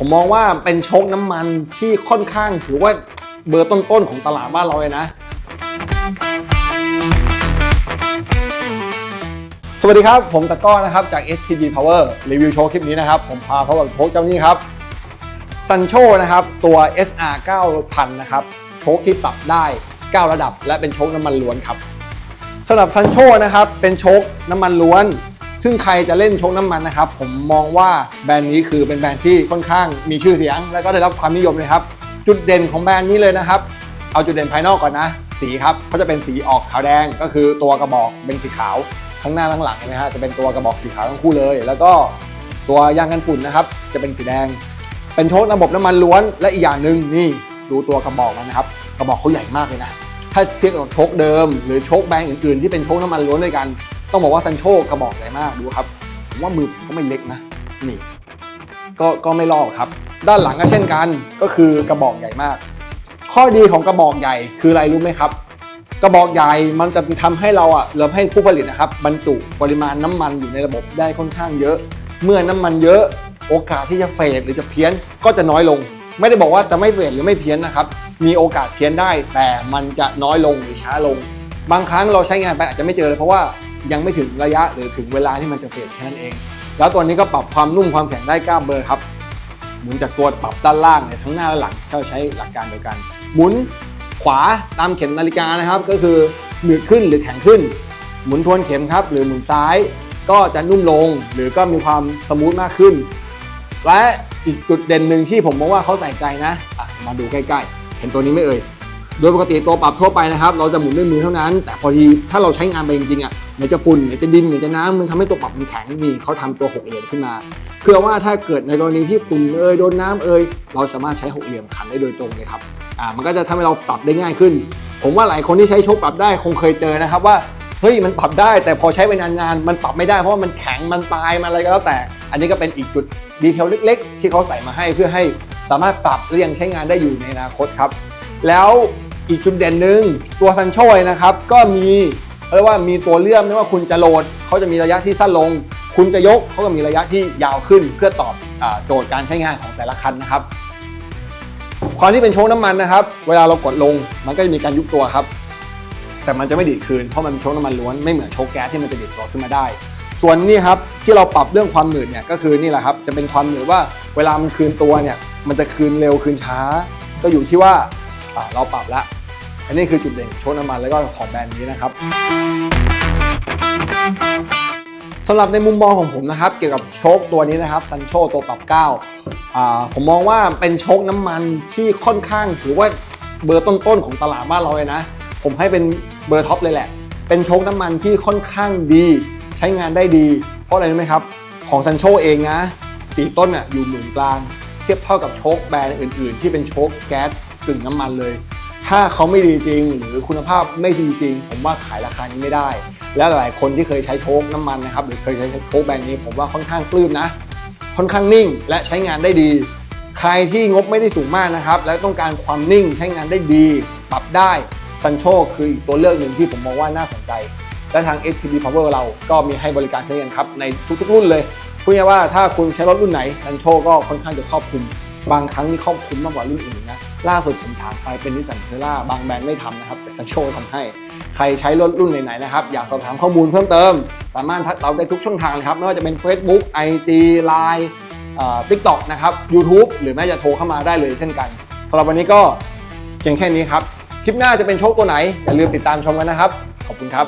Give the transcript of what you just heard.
ผมมองว่าเป็นโชคน้ำมันที่ค่อนข้างถือว่าเบอร์ต้นๆของตลาดบ้านเราเลยนะ สวัสดีครับ ผมตะก้อนะครับจาก STB Power รีวิวโชว์คลิปนี้นะครับ ผมพาเขากับโชคเจ้านี้ครับซันโชนะครับ ตัว SR 9000 นะครับ โชคที่ปรับได้ 9 ระดับ และเป็นโชคน้ำมันล้วนครับสำหรับซันโชนะครับ เป็นโชคน้ำมันล้วน ซึ่งใครจะเล่นชคน้ำมันนะครับ ผมมองว่าแบรนด์นี้คือเป็นแบรนด์ที่ค่อนข้างมีชื่อเสียง และก็ได้รับความนิยมเลยครับ จุดเด่นของแบรนด์นี้เลยนะครับ เอาจุดเด่นภายนอกก่อนนะ สีครับเขาจะเป็นสีออกขาวแดงก็คือตัวกระบอกเป็นสีขาวทั้งหน้าทั้งหลังนะฮะจะเป็นตัวกระบอกสีขาวทั้งคู่เลย แล้วก็ตัวยางกันฝุ่นนะครับจะเป็นสีแดง เป็นโชคระบบน้ำมันล้วนและอีกอย่างหนึ่งนี่ดูตัวกระบอกมันนะครับกระบอกเขาใหญ่มากเลยนะถ้าเทียบกับโชคเดิม หรือโชคแบรนด์อื่นๆที่เป็นโชคน้ำมันล้วนด้วยกัน ต้องบอกว่าซันโชกระบอกใหญ่มากดูครับผมว่ามือผมก็ไม่เล็กนะนี่ ก็ก็ไม่ลอกครับ ด้านหลังก็เช่นกันก็คือกระบอกใหญ่มาก ข้อดีของกระบอกใหญ่คืออะไรรู้ไหมครับ กระบอกใหญ่มันจะทำให้เราอะเราให้ผู้ผลิตนะครับ บรรจุปริมาณน้ำมันอยู่ในระบบได้ค่อนข้างเยอะ เมื่อน้ำมันเยอะโอกาสที่จะเฟดหรือจะเพี้ยนก็จะน้อยลง ไม่ได้บอกว่าจะไม่เฟดหรือไม่เพี้ยนนะครับ มีโอกาสเพี้ยนได้ แต่มันจะน้อยลงหรือช้าลง บางครั้งเราใช้งานไปอาจจะไม่เจอเลยเพราะว่า ยังไม่ถึงระยะหรือถึงเวลาที่มันจะเฟดแค่นั้นเอง แล้วตัวนี้ก็ปรับความนุ่มความแข็งได้9เบอร์ครับหมุนจากตัวปรับด้านล่างเนี่ยทั้งหน้าและหลังก็ใช้หลักการเดียวกัน หมุนขวาตามเข็มนาฬิกานะครับ ก็คือหนืดขึ้นหรือแข็งขึ้น หมุนทวนเข็มครับ หรือหมุนซ้ายก็จะนุ่มลงหรือก็มีความสมูทมากขึ้น และอีกจุดเด่นหนึ่งที่ผมมองว่าเขาใส่ใจนะะมาดูใกล้ๆ เห็นตัวนี้ไหม่เอ่ยโดยปกติตัวปรับทั่วไปนะครับ เราจะหมุนด้วยมือเท่านั้น แต่พอดีถ้าเราใช้งานไปจริงๆอะ ไหนจะฝุ่นไหนจะดินไหนจะน้ำมันทำให้ตัวปรับมันแข็งนี่เขาทำตัวหกเหลี่ยมขึ้นมา เพื่อว่าถ้าเกิดในกรณีที่ฝุ่นเอ่ยโดนน้ำเอ่ยเราสามารถใช้หกเหลี่ยมขันได้โดยตรงเลยครับอ่ามันก็จะทำให้เราปรับได้ง่ายขึ้น ผมว่าหลายคนที่ใช้โชคปรับได้คงเคยเจอนะครับว่าเฮ้ยมันปรับได้แต่พอใช้ไปนานๆมันปรับไม่ได้เพราะว่ามันแข็งมันตายมันอะไรก็แล้วแต่ อันนี้ก็เป็นอีกจุดดีเทลเล็ก ๆ ที่เขาใส่มาให้เพื่อให้สามารถปรับและยังใช้งานได้อยู่ในอนาคตครับ แล้วอีกจุดเด่นหนึ่งตัวซันโชยนะครับ ก็มี เรียกว่ามีตัวเลื่อมไม่ว่าคุณจะโหลดเขาจะมีระยะที่สั้นลง คุณจะยกเขาก็มีระยะที่ยาวขึ้น เพื่อตอบอโจทย์การใช้งานของแต่ละคันนะครับความที่เป็นโชคน้ำมันนะครับ เวลาเรากดลงมันก็จะมีการยุบตัวครับ แต่มันจะไม่ดีดคืนเพราะมันเป็นโชคน้ำมันล้วนไม่เหมือนโชคแก๊สที่มันจะดีดตัวขึ้นมาได้ ส่วนนี่ครับที่เราปรับเรื่องความหนืดเนี่ยก็คือนี่แหละครับจะเป็นความหนืดว่าเวลามันคืนตัวเนี่ยมันจะคืนเร็วคืนช้า ก็อยู่ที่ว่าอ่าเราปรับละ อันนี้คือจุดเด่นโชคน้ำมันแล้วก็ของแบรนด์นี้นะครับสำหรับในมุมมองของผมนะครับ เกี่ยวกับโชคตัวนี้นะครับซันโชตัวปรับ9อ่าผมมองว่าเป็นโชคน้ำมันที่ค่อนข้างถือว่าเบอร์ต้นๆของตลาดบ้านเราเลยนะ ผมให้เป็นเบอร์ท็อปเลยแหละ เป็นโชคน้ำมันที่ค่อนข้างดีใช้งานได้ดี เพราะอะไรรู้ไหมครับ ของซันโชเองนะสีต้นอะอยู่หมื่นกลาง เทียบเท่ากับโชคแบรนด์อื่น ๆ ที่เป็นโชคแก๊สกึ่งน้ำมันเลย ถ้าเขาไม่ดีจริง หรือคุณภาพไม่ดีจริง ผมว่าขายราคานี้ไม่ได้ และหลายคนที่เคยใช้โชคน้ำมันนะครับหรือเคยใช้โชคแบรนด์นี้ผมว่าค่อนข้างปลื้มนะ ค่อนข้างนิ่งและใช้งานได้ดี ใครที่งบไม่ได้สูงมากนะครับ และต้องการความนิ่งใช้งานได้ดี ปรับได้ซันโชคืออีกตัวเลือกหนึ่งที่ผมมองว่าน่าสนใจ และทาง STB Power เราก็มีให้บริการใช้งานครับในทุกๆ รุ่นเลยพูดง่ายว่าถ้าคุณใช้รถรุ่นไหนซันโชก็ค่อนข้างจะครอบคลุม บางครั้งนี่ครอบคลุมมากกว่ารุ่นอื่น ล่าสุดผมถามไปเป็นนิสสันเทล่าบางแบรนด์ไม่ทำนะครับ แต่ซันโชทำให้ ใครใช้รถรุ่นไหนๆนะครับ อยากสอบถามข้อมูลเพิ่มเติม สามารถทักเราได้ทุกช่องทางเลยครับ ไม่ว่าจะเป็น Facebook IG Line ทิกตอกนะครับ YouTube หรือแม้จะโทรเข้ามาได้เลยเช่นกันสำหรับวันนี้ก็เพียงแค่นี้ครับ คลิปหน้าจะเป็นโชคตัวไหน อย่าลืมติดตามชมกันนะครับ ขอบคุณครับ